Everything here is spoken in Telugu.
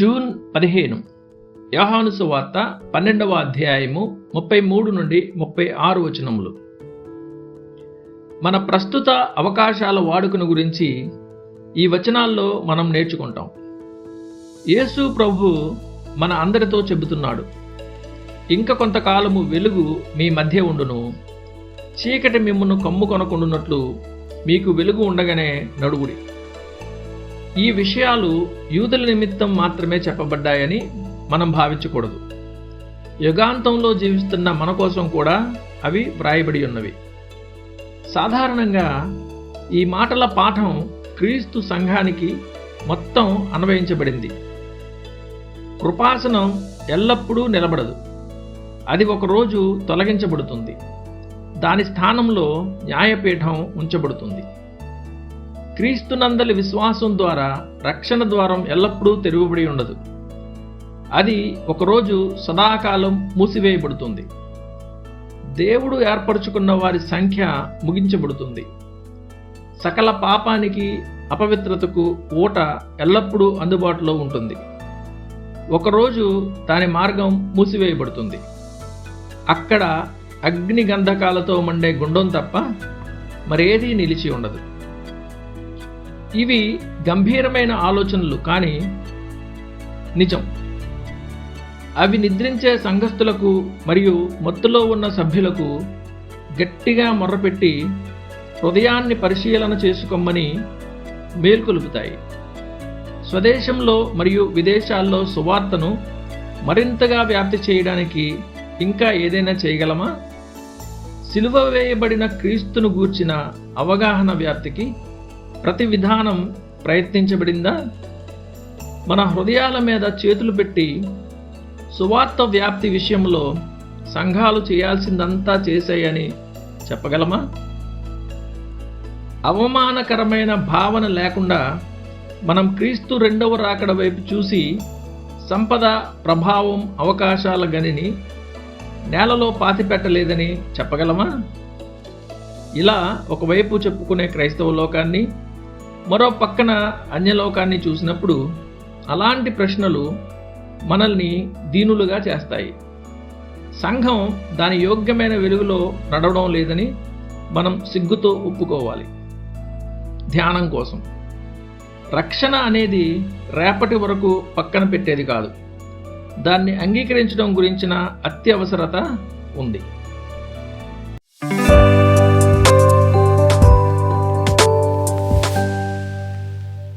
జూన్ పదిహేను. యోహానుసు వార్త పన్నెండవ అధ్యాయము ముప్పై మూడు నుండి ముప్పై ఆరు వచనములు. మన ప్రస్తుత అవకాశాల వాడుకను గురించి ఈ వచనాల్లో మనం నేర్చుకుంటాం. యేసు ప్రభు మన అందరితో చెబుతున్నాడు. ఇంకా కొంతకాలము వెలుగు మీ మధ్య ఉండును. చీకటి మిమ్మను కమ్ము కొనకుండునట్లు మీకు వెలుగు ఉండగానే నడుగుడి ఈ విషయాలు యూదుల నిమిత్తం మాత్రమే చెప్పబడ్డాయని మనం భావించకూడదు. యుగాంతంలో జీవిస్తున్న మన కోసం కూడా అవి వ్రాయబడి ఉన్నవి. సాధారణంగా ఈ మాటల పాఠం క్రీస్తు సంఘానికి మొత్తం అన్వయించబడింది. కృపాసనం ఎల్లప్పుడూ నిలబడదు. అది ఒకరోజు తొలగించబడుతుంది. దాని స్థానంలో న్యాయపీఠం ఉంచబడుతుంది. క్రీస్తునందలి విశ్వాసం ద్వారా రక్షణ ద్వారం ఎల్లప్పుడూ తెరువబడి ఉండదు. అది ఒకరోజు సదాకాలం మూసివేయబడుతుంది. దేవుడు ఏర్పరచుకున్న వారి సంఖ్య ముగించబడుతుంది. సకల పాపానికి అపవిత్రతకు ఊట ఎల్లప్పుడూ అందుబాటులో ఉంటుంది. ఒకరోజు దాని మార్గం మూసివేయబడుతుంది. అక్కడ అగ్ని గంధకాలతో మండే గుండం తప్ప మరేదీ నిలిచి ఉండదు. ఇవి గంభీరమైన ఆలోచనలు కానీ నిజం. అవి నిద్రించే సంఘస్థులకు మరియు మత్తులో ఉన్న సభ్యులకు గట్టిగా మొర్రపెట్టి హృదయాన్ని పరిశీలన చేసుకోమని మేల్కొలుపుతాయి. స్వదేశంలో మరియు విదేశాల్లో సువార్తను మరింతగా వ్యాప్తి చేయడానికి ఇంకా ఏదైనా చేయగలమా? సిలువ వేయబడిన క్రీస్తును గూర్చిన అవగాహన వ్యాప్తికి ప్రతి విధానం ప్రయత్నించబడిందా? మన హృదయాల మీద చేతులు పెట్టి సువార్త వ్యాప్తి విషయంలో సంఘాలు చేయాల్సిందంతా చేశాయని చెప్పగలమా? అవమానకరమైన భావన లేకుండా మనం క్రీస్తు రెండవ రాకడ వైపు చూసి సంపద ప్రభావం అవకాశాల గనిని నేలలో పాతిపెట్టలేదని చెప్పగలమా? ఇలా ఒకవైపు చెప్పుకునే క్రైస్తవ లోకాన్ని మరో పక్కన అన్యలోకాన్ని చూసినప్పుడు అలాంటి ప్రశ్నలు మనల్ని దీనులుగా చేస్తాయి. సంఘం దాని యోగ్యమైన వెలుగులో నడవడం లేదని మనం సిగ్గుతో ఒప్పుకోవాలి. ధ్యానం కోసం. రక్షణ అనేది రేపటి వరకు పక్కన పెట్టేది కాదు. దాన్ని అంగీకరించడం గురించిన అత్యవసరత ఉంది.